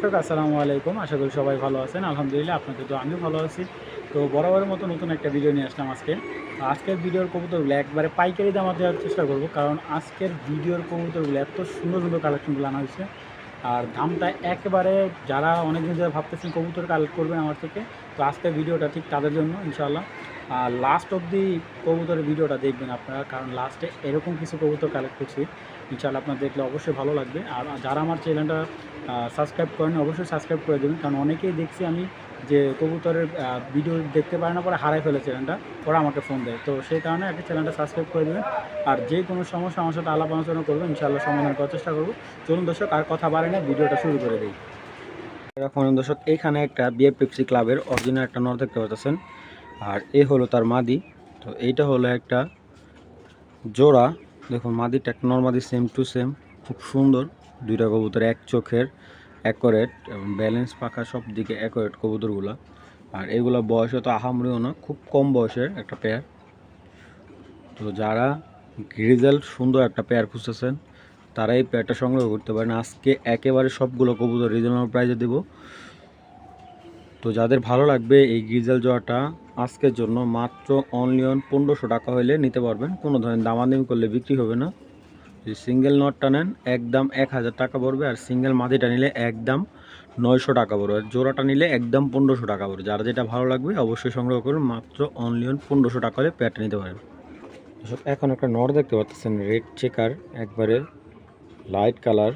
দর্শক, আসসালামু আলাইকুম। আশা করি সবাই ভালো আছেন। আলহামদুলিল্লাহ, আপনাদের তো আমিও ভালো আছি। তো বরাবরের মতো নতুন একটা ভিডিও নিয়ে আসলাম আজকে। আজকের ভিডিওর কবুতরগুলো একবারে পাইকারি দামে দেওয়ার চেষ্টা করব, কারণ আজকের ভিডিওর কবুতরগুলো এত সুন্দর সুন্দর কালেকশনগুলো আনা হয়েছে। আর দামটা একেবারে যারা অনেকদিন ধরে ভাবতেছেন কবুতর কালেক্ট করবেন আমার থেকে, তো আজকের ভিডিওটা ঠিক তাদের জন্য, ইনশাআল্লাহ। আর লাস্ট অবধি কবুতরের ভিডিওটা দেখবেন আপনারা, কারণ লাস্টে এরকম কিছু কবুতর কালেক্ট করছি। ইনশাআল্লাহ আপনার দেখলে অবশ্যই ভালো লাগবে। আর যারা আমার চ্যানেলটা সাবস্ক্রাইব করেন অবশ্যই সাবস্ক্রাইব করে দেবেন। কারণ অনেকেই দেখছি আমি যে কবুতরের ভিডিও দেখতে পারে না, পরে হারাই ফেলে চ্যানেলটা ওরা আমাকে ফোন দেয়। তো সেই কারণে একটা চ্যানেলটা সাবস্ক্রাইব করে দেবেন। আর যে কোনো সমস্যা আমার সাথে আলাপ আলোচনা করবেন ইনশাআল্লাহ সমাধান করার চেষ্টা করব। চলুন দর্শক, আর কথা বাড়ে না, ভিডিওটা শুরু করে দিই। এখন দর্শক এখানে একটা বিএফ পেপসি ক্লাবের অরিজিনাল একটা নর দেখতে পাচ্ছেন আর এ হলো তার মাদি। তো এইটা হলো একটা জোড়া। দেখুন, মাদিটা একটা নর্মাদি সেম টু সেম খুব সুন্দর। দুইটা কবুতর এক চোখের অ্যাকোরেট এবং ব্যালেন্স পাখা সব দিকে অ্যাকোরেট কবুতরগুলো। আর এগুলো বয়সে তো আহামরিও না, খুব কম বয়সের একটা পেয়ার তো যারা গ্রিজেল সুন্দর একটা পেয়ার খুঁজতেছেন, তারা এই পেয়ারটা সংগ্রহ করতে পারেন। আজকে একেবারে সবগুলো কবুতর রিজনেবল প্রাইজে দেবো। তো যাদের ভালো লাগবে এই গ্রিজেল জোয়াটা আজকের জন্য মাত্র অনলি অন পনেরোশো টাকা হলে নিতে পারবেন। কোনো ধরনের দামাদামি করলে বিক্রি হবে না। যদি সিঙ্গেল নটটা নেন, একদম এক হাজার টাকা পড়বে। আর সিঙ্গেল মাদিটা নিলে একদম নয়শো টাকা পড়বে। আর জোড়াটা নিলে একদম পনেরোশো টাকা পড়বে। যারা যেটা ভালো লাগবে অবশ্যই সংগ্রহ করুন। মাত্র অনলি অন পনেরোশো টাকা হলে প্যাটটা নিতে পারেন এসব এখন একটা নট দেখতে পাচ্ছেন। রেড চেকার একবারে লাইট কালার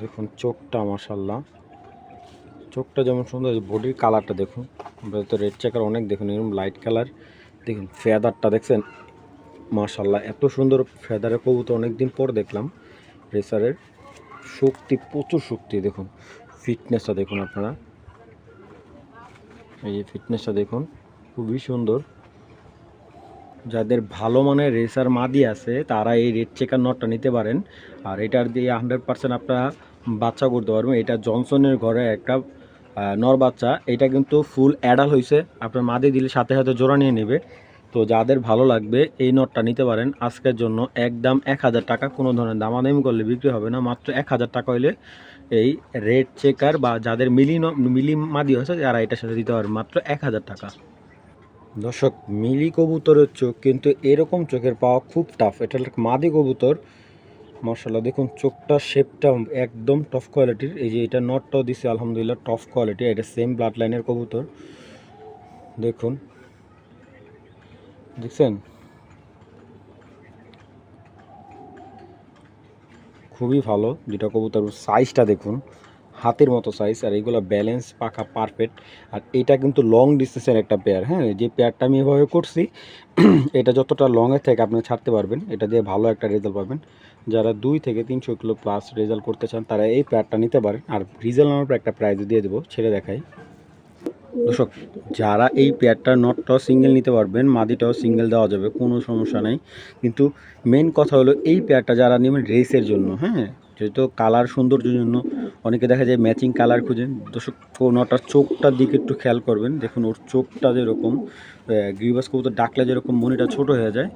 দেখুন, চোখটা মাসাল্লাহ চোখটা যেমন সুন্দর বডির কালারটা দেখুন। তো রেড চেকার অনেক দেখুন, এরকম লাইট কালার দেখুন ফেদারটা দেখছেন? মাশাল্লাহ এত সুন্দর ফেদারের কবুতর অনেক দিন পর দেখলাম। রেসারের শক্তি, প্রচুর শক্তি, দেখুন। ফিটনেসটা দেখুন আপনারা। এই যে ফিটনেসটা দেখুন, খুবই সুন্দর। যাদের ভালো মানের রেসার মাদি আছে, তারা এই রেড চেকার নটটা নিতে পারেন। আর এটার দিয়ে হান্ড্রেড পার্সেন্ট আপনারা বাচ্চা করতে পারবেন। এটা জনসনের ঘরে একটা নর বাচ্চা, এটা কিন্তু ফুল অ্যাডাল হয়েছে আপনার মাদি দিলে সাথে সাথে জোড়া নিয়ে নেবে। তো যাদের ভালো লাগবে, এই নটটা নিতে পারেন। আজকের জন্য একদম এক হাজার টাকা, কোনো ধরনের দামাদামি করলে বিক্রি হবে না। মাত্র এক হাজার টাকা হলে এই রেড চেকার বা যাদের মিলি মিলি মাদি হয়েছে যারা এটার সাথে দিতে পারবে। মাত্র এক হাজার টাকা। দর্শক, মিলি কবুতরের চোখ কিন্তু এরকম চোখের পাওয়া খুব টাফ এটা মাদি কবুতর। মশাল্লাহ দেখুন চোখটা শেপটা একদম টফ কোয়ালিটির এই যে এটা নটটাও দিছে, আলহামদুলিল্লাহ টফ কোয়ালিটি এটা সেম ব্লাড লাইনের কবুতর। দেখুন। দেখছেন? খুবই ভালো যেটা কবুতর সাইজটা দেখুন, হাতের মতো সাইজ আর এইগুলো ব্যালেন্স পাখা পারফেক্ট আর এটা কিন্তু লং ডিস্টেন্সের একটা পেয়ার হ্যাঁ? যে পেয়ারটা আমি এভাবে করছি, এটা যতটা লংয়ের থেকে আপনি ছাড়তে পারবেন, এটা দিয়ে ভালো একটা রেজাল্ট পাবেন। যারা দুই থেকে তিনশো কিলো প্লাস রেজাল্ট করতে চান, তারা এই পেয়ারটা নিতে পারেন। আর রিজাল্ট নামের একটা প্রাইজ দিয়ে দেবো, ছেড়ে দেখাই। দর্শক, যারা এই পেয়ারটা নটটাও সিঙ্গেল নিতে পারবেন, মাদিটাও সিঙ্গেল দেওয়া যাবে, কোনো সমস্যা নাই। কিন্তু মেন কথা হলো, এই পেয়ারটা যারা নেবেন রেসের জন্য হ্যাঁ? যেহেতু কালার সৌন্দর্যের জন্য অনেকে দেখা যায় ম্যাচিং কালার খুঁজেন। দর্শক নটার চোখটার দিকে একটু খেয়াল করবেন। দেখুন, ওর চোখটা যেরকম গ্রিবাস কবুতর ডাকলে যেরকম মনিটা ছোট হয়ে যায়,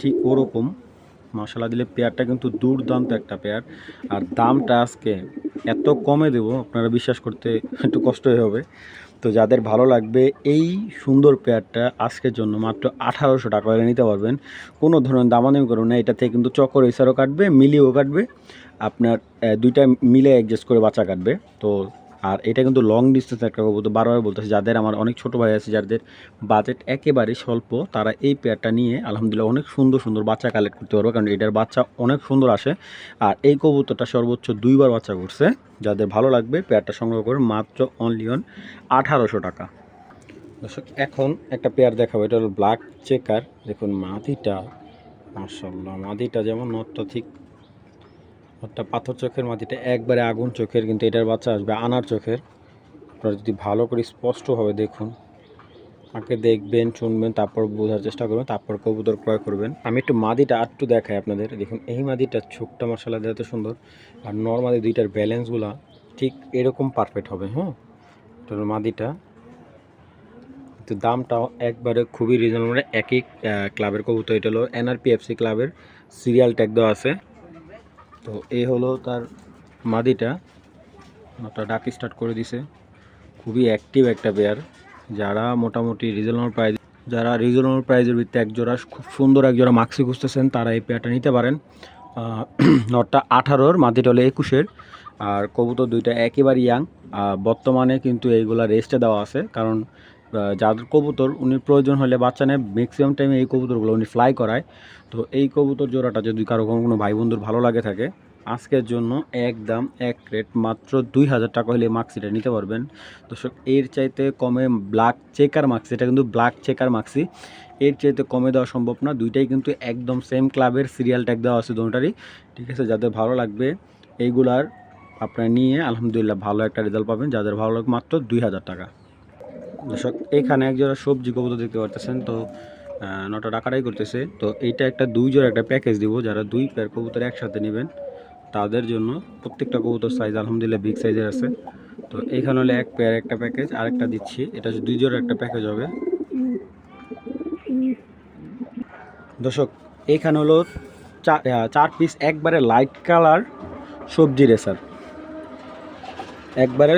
ঠিক ওরকম। মশলা দিলে পেয়ারটা কিন্তু দুর্দান্ত একটা পেয়ার। আর দামটা আজকে এত কমে দেবো, আপনারা বিশ্বাস করতে একটু কষ্টই হবে। তো যাদের ভালো লাগবে এই সুন্দর পেয়ারটা আজকের জন্য মাত্র আঠারোশো টাকা হলে নিতে পারবেন। কোনো ধরনের দামাদামি করুন না এটাতে কিন্তু চকর এসারও কাটবে মিলিও কাটবে। আপনার দুইটা মিলে অ্যাডজাস্ট করে বাচ্চা কাটবে। তো আর এটা কিন্তু লং ডিস্টেন্স একটা কবুতর। বারবার বলতেছে, যাদের আমার অনেক ছোট ভাই আছে, যাদের বাজেট একেবারে স্বল্প, তারা এই পেয়ারটা নিয়ে আলহামদুলিল্লাহ অনেক সুন্দর সুন্দর বাচ্চা কালেক্ট করতে পারবে, কারণ এটার বাচ্চা অনেক সুন্দর আসে। আর এই কবুতরটা সর্বোচ্চ দুইবার বাচ্চা করছে। যাদের ভালো লাগবে পেয়ারটা সংগ্রহ করে মাত্র অনলি অন আঠারোশো টাকা। দর্শক, এখন একটা পেয়ার দেখাবো। এটা হলো ব্ল্যাক চেকার দেখুন, মাদিটা মার্শাল্লাহ মাদিটা যেমন নটটা ঠিক নটটা পাথর চোখের মাদিটা একবারে আগুন চোখের, কিন্তু এটার বাচ্চা আসবে আনার চোখের। আপনারা যদি ভালো করে স্পষ্টভাবে দেখুন আগে দেখবেন, শুনবেন, তারপর বোঝার চেষ্টা করবেন, তারপর কবুতর ক্রয় করবেন। আমি একটু মাদিটা আটটু দেখাই আপনাদের। দেখুন, এই মাদিটা চোখটা মশলা দেওয়াতে সুন্দর। আর নর্মালি দুইটার ব্যালেন্সগুলা ঠিক এরকম পারফেক্ট হবে হ্যাঁ? হলো মাদিটা তো দামটাও একবারে খুবই রিজনেবল একই ক্লাবের কবুতর, এটা হলো এনআরপিএফসি ক্লাবের সিরিয়াল ট্যাগ দেওয়া আছে। তো এই হলো তার মাদিটা। নটা ডাক স্টার্ট করে দিছে। খুবই অ্যাক্টিভ একটা পেয়ার যারা মোটামুটি রিজনেবল প্রাইস যারা রিজনেবল প্রাইজের ভিত্তিতে এক জোড়া খুব সুন্দর এক জোড়া মাক্সি খুঁজতেছেন, তারা এই পেয়ারটা নিতে পারেন। নটটা আঠারোর মাটিটা হলো একুশের। আর কবুতর দুইটা একেবারে ইয়াং বর্তমানে কিন্তু এইগুলা রেস্টে দেওয়া আছে। কারণ যাদের কবুতর উনি প্রয়োজন হলে বাচ্চা নেয়। ম্যাক্সিমাম টাইমে এই কবুতরগুলো উনি ফ্লাই করায়। তো এই কবুতর জোড়াটা যদি কারও কোনো ভাই বন্ধুর ভালো লাগে থাকে, আজকের জন্য একদম এক রেট মাত্র দুই হাজার টাকা হলে মাক্সিটা নিতে পারবেন। দর্শক, এর চাইতে কমে ব্ল্যাক চেকার মাক্সি এটা কিন্তু ব্ল্যাক চেকার মাক্সি এর চাইতে কমে দেওয়া সম্ভব না। দুইটাই কিন্তু একদম সেম ক্লাবের সিরিয়াল ট্যাগ দেওয়া আছে দুটারই ঠিক আছে, যাদের ভালো লাগবে এইগুলার আপনারা নিয়ে আলহামদুলিল্লাহ ভালো একটা রেজাল্ট পাবেন। যাদের ভালো লাগবে মাত্র দুই হাজার টাকা। দর্শক, এখানে এক জোড়া সবজি কবুতর দেখতে পারতেছেন, তো নটা টাকাটাই করতেছে। তো, এইটা একটা দুই জোড়া একটা প্যাকেজ দিব, যারা দুই পেয়ার কবুতর একসাথে নেবেন, তাদের জন্য প্রত্যেকটা কবুতর সাইজ আলহামদুলিল্লাহ বিগ সাইজের আছে। তো এইখানে হলে এক পেয়ার একটা প্যাকেজ আরেকটা দিচ্ছি, এটা দুই জোড়া একটা প্যাকেজ হবে। দর্শক এইখানে হলো চার পিস একবারে লাইট কালার সবজি রেসার একবারে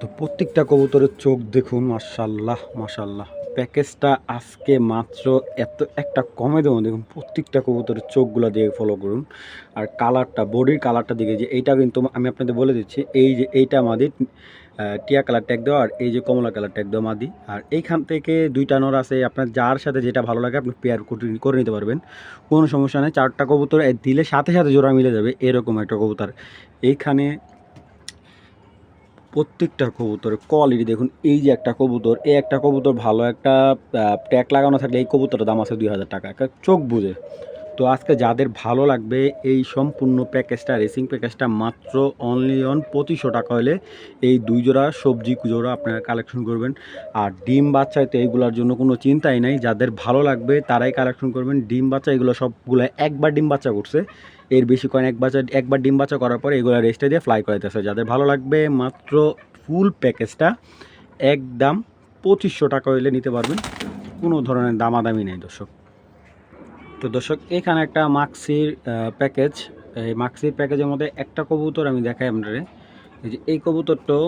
তো প্রত্যেকটা কবুতরের চোখ দেখুন মাশাল্লাহ মাশাল্লাহ প্যাকেজটা আজকে মাত্র এত, একটা কমে দেবো, দেখুন, প্রত্যেকটা কবুতরের চোখগুলো দিয়ে ফলো করুন। আর কালারটা বডির কালারটা দিকে যে এইটা কিন্তু আমি আপনাদের বলে দিচ্ছি, এই যে, এইটা আমাদের টিয়া কালার ট্যাগ দেওয়া আর এই যে কমলা কালার ট্যাগ দেওয়া মাদি। আর এইখান থেকে দুইটা নর আছে, আপনার যার সাথে যেটা ভালো লাগে, আপনি পেয়ার করে নিতে পারবেন। কোনো সমস্যা নেই, চারটা কবুতর দিলে সাথে সাথে জোড়া মিলে যাবে, এরকম একটা কবুতর। এইখানে প্রত্যেকটা কবুতর কোয়ালিটি দেখুন, এই যে একটা কবুতর, এই একটা কবুতর ভালো একটা ট্যাগ লাগানো থাকলে এই কবুতরের দাম আছে দুই হাজার টাকা। একটা চোখ বুঝে তো আজকে যাদের ভালো লাগবে, এই সম্পূর্ণ প্যাকেজটা, রেসিং প্যাকেজটা মাত্র অনলি অন পঁচিশশো টাকা হলে এই দুই জোড়া সবজি জোড়া আপনারা কালেকশন করবেন। আর ডিম বাচ্চা তো এইগুলোর জন্য কোনো চিন্তাই নাই, যাদের ভালো লাগবে তারাই কালেকশন করবেন। ডিম বাচ্চা এগুলো সবগুলো একবার ডিম বাচ্চা করছে, এর বেশি কয়েন এক বাচ্চা, একবার ডিম বাচ্চা করার পরে এগুলো রেস্টে দিয়ে ফ্লাই করাইতেছে যাদের ভালো লাগবে মাত্র ফুল প্যাকেজটা একদম পঁচিশশো টাকা হইলে নিতে পারবেন, কোনো ধরনের দামাদামি নেই দর্শক। তো দর্শক, এখানে একটা মাক্সির প্যাকেজ এই মাক্সির প্যাকেজের মধ্যে একটা কবুতর আমি দেখাই আপনারে এই যে এই কবুতরটাও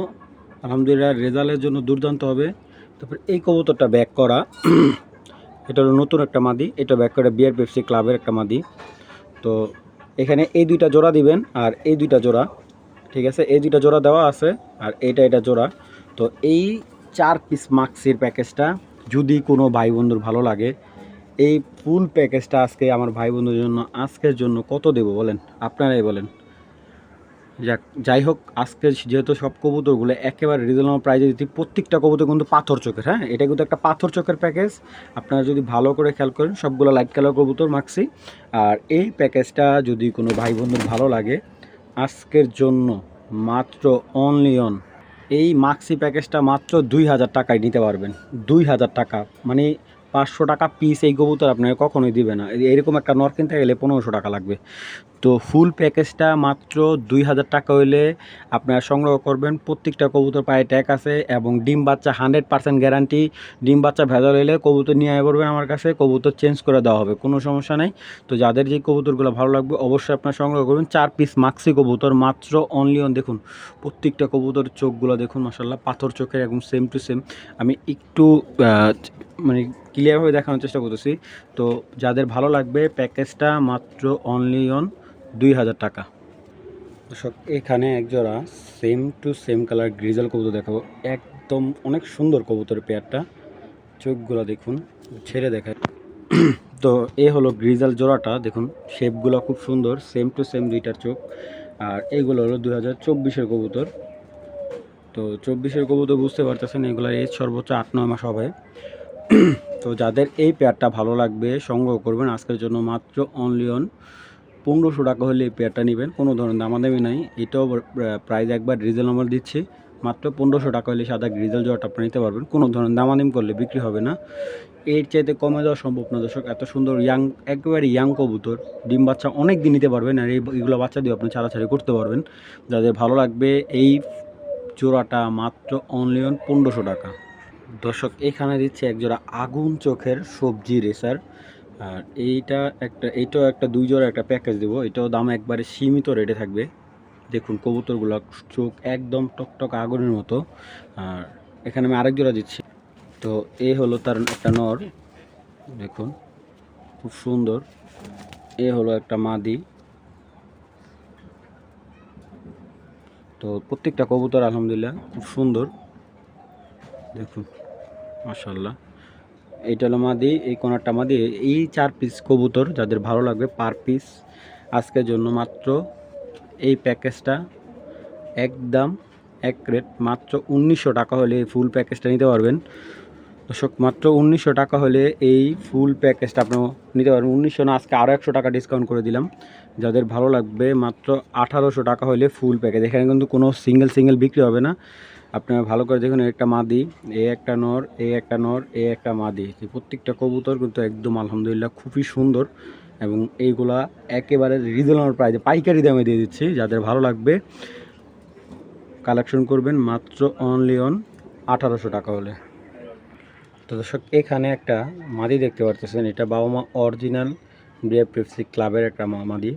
আলহামদুলিল্লাহ রেজাল্টের জন্য দুর্দান্ত হবে। তারপর এই কবুতরটা ব্যাক করা। এটা হলো নতুন একটা মাদি। এটা ব্যাক করা বিয়ার পেপসি ক্লাবের একটা মাদি। তো এখানে এই দুইটা জোড়া দিবেন আর এই দুইটা জোড়া, ঠিক আছে? এই দুইটা জোড়া দেওয়া আছে আর এটা এটা জোড়া। তো এই চার পিস মাক্সির প্যাকেজটা যদি কোনো ভাই বন্ধুর ভালো লাগে এই ফুল প্যাকেজটা আজকে আমার ভাই বন্ধুর জন্য, আজকের জন্য কত দেব বলেন? আপনারাই বলেন। যাক, যাই হোক আজকে যেহেতু সব কবুতরগুলো একেবারে রিজনেবল প্রাইজে দিতে প্রত্যেকটা কবুতর কিন্তু পাথর চোখের হ্যাঁ? এটা কিন্তু একটা পাথর চোখের প্যাকেজ আপনারা যদি ভালো করে খেয়াল করেন, সবগুলো লাইট কালার কবুতর মাখছি। আর এই প্যাকেজটা যদি কোনো ভাই বন্ধুর ভালো লাগে, আজকের জন্য মাত্র অনলি অন এই মাক্সি প্যাকেজটা মাত্র দুই হাজার টাকায় নিতে পারবেন। দুই হাজার টাকা মানে পাঁচশো টাকা পিস এই কবুতর আপনাকে কখনোই দিবে না। এরকম একটা নর কিনতে গেলে পনেরোশো টাকা লাগবে। তো ফুল প্যাকেজটা মাত্র দুই হাজার টাকা হইলে আপনারা সংগ্রহ করবেন। প্রত্যেকটা কবুতর পায়ে ট্যাগ আছে এবং ডিম বাচ্চা হান্ড্রেড পার্সেন্ট গ্যারান্টি ডিম বাচ্চা ভেজাল হলে কবুতর নিয়ে আয় করবেন আমার কাছে, কবুতর চেঞ্জ করে দেওয়া হবে, কোনো সমস্যা নেই। তো যাদের যে কবুতরগুলো ভালো লাগবে অবশ্যই আপনারা সংগ্রহ করবেন। চার পিস মাক্সি কবুতর মাত্র অনলি অন দেখুন, প্রত্যেকটা কবুতর চোখগুলো দেখুন মাসাল্লাহ পাথর চোখের একদম সেম টু সেম আমি একটু মানে ক্লিয়ারভাবে দেখানোর চেষ্টা করতেছি। তো যাদের ভালো লাগবে প্যাকেজটা মাত্র অনলি অন দুই হাজার টাকা। দর্শক, এখানে এক জোড়া same to same colour grizzle কবুতর দেখাবো। একদম অনেক সুন্দর কবুতরের পেয়ারটা চোখগুলো দেখুন, ছেড়ে দেখায়। তো এ হলো গ্রিজাল জোড়াটা, দেখুন শেপগুলো খুব সুন্দর সেম টু সেম দুইটার চোখ। আর এগুলো হলো দুই হাজার চব্বিশের কবুতর। তো চব্বিশের কবুতর বুঝতে পারতেছেন, এগুলোর এজ সর্বোচ্চ আট, নয় মাস হবে। তো যাদের এই পেয়ারটা ভালো লাগবে, সংগ্রহ করবেন। আজকের জন্য মাত্র অনলিয়ন পনেরোশো টাকা হলে এই পেয়ারটা নেবেন। কোনো ধরনের দামাদামি নাই। এটাও প্রাইস একবার রিজনেবল দিচ্ছি। মাত্র পনেরোশো টাকা হলে সাদা গ্রিজেল জট আপনি নিতে পারবেন। কোনো ধরনের দামাদামি করলে বিক্রি হবে না। এর চাইতে কমে দেওয়া সম্ভব না, দর্শক। এত সুন্দর ইয়াং একেবারে ইয়াং কবুতর। ডিম বাচ্চা অনেক দিন নিতে পারবেন আর এই, এগুলো বাচ্চা দিয়ে আপনি ছাড়াছাড়ি করতে পারবেন। যাদের ভালো লাগবে, এই জোড়াটা মাত্র অনলিয়ন পনেরোশো টাকা। দর্শক, এখানে দিচ্ছে এক জোড়া আগুন চোখের সবজি রেসার। আর এইটা একটা, এইটাও একটা দুই জোড়া একটা প্যাকেজ দেবো। এটাও দাম একবারে সীমিত রেটে থাকবে। দেখুন, কবুতরগুলো চোখ একদম টকটক আগুনের মতো। আর এখানে আমি আরেক জোড়া দিচ্ছি। তো এ হলো তার একটা নর। দেখুন, খুব সুন্দর। এ হলো একটা মাদি। তো প্রত্যেকটা কবুতর আলহামদুলিল্লাহ খুব সুন্দর। দেখুন। মাশাল্লাহ এইটা হলো মাদি, এই কোনারটা মাদি। এই চার পিস কবুতর যাদের ভালো লাগবে পার পিস আজকের জন্য মাত্র এই প্যাকেজটা একদম এক রেট মাত্র উনিশশো টাকা হলে এই ফুল প্যাকেজটা নিতে পারবেন। দর্শক, মাত্র উনিশশো টাকা হলে এই ফুল প্যাকেজটা আপনি নিতে পারবেন। উনিশশো না, আজকে আরও একশো টাকা ডিসকাউন্ট করে দিলাম। যাদের ভালো লাগবে, মাত্র আঠারোশো টাকা হলে ফুল প্যাকেজ এখানে কিন্তু কোনো সিঙ্গেল সিঙ্গেল বিক্রি হবে না। আপনারা ভালো করে দেখুন একটা মাদি, এ একটা নর, এ একটা নর, এ একটা মাদি। প্রত্যেকটা কবুতর কিন্তু একদম আলহামদুলিল্লাহ খুবই সুন্দর এবং এইগুলা একেবারে রিজনেবল প্রাইসে পাইকারি দামে দিয়ে দিচ্ছি, যাদের ভালো লাগবে। কালেকশন করবেন মাত্র অনলি অন আঠারোশো টাকা হলে। তো দর্শক, এখানে একটা মাদি দেখতে পারতেছেন, এটা বাবা মা অরিজিনাল বিএফ পেপসি ক্লাবের একটা মাদি।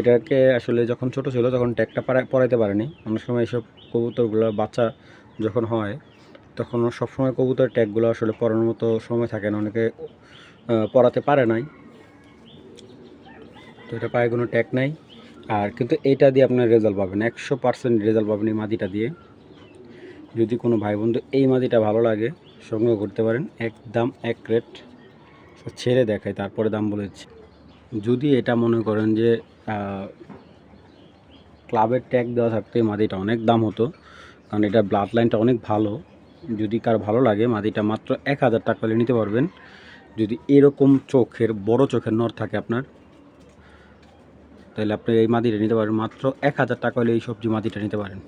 এটাকে আসলে যখন ছোট ছিল, তখন ট্যাগটা পরাইতে পারেনি। অনেক সময় এইসব কবুতরগুলো বাচ্চা যখন হয়, তখন সবসময় কবুতর ট্যাগগুলো আসলে পরানোর মতো সময় থাকে না। অনেকে পরাতে পারে নাই। তো এটা পায়ে কোনো ট্যাগ নাই। আর কিন্তু এটা দিয়ে আপনার রেজাল্ট পাবেন। একশো পার্সেন্ট রেজাল্ট পাবেন এই মাদিটা দিয়ে। যদি কোনো ভাই বন্ধু এই মাদিটা ভালো লাগে, সংগ্রহ করতে পারেন। একদম এক রেট ছেড়ে দেখায়, তারপরে দাম বলেছি যদি এটা মনে করেন যে ক্লাবের ট্যাগ দেওয়া থাকতে মাদিটা, অনেক দাম হতো। কারণ এটা ব্লাড লাইনটা অনেক ভালো। যদি কার ভালো লাগে, মাদিটা মাত্র এক হাজার টাকা হলে নিতে পারবেন। যদি এরকম চোখের, বড় চোখের নর থাকে আপনার, তাহলে আপনি এই মাদিটা নিতে পারেন। মাত্র এক হাজার টাকা হলে এই সবজি মাদিটা নিতে পারেন।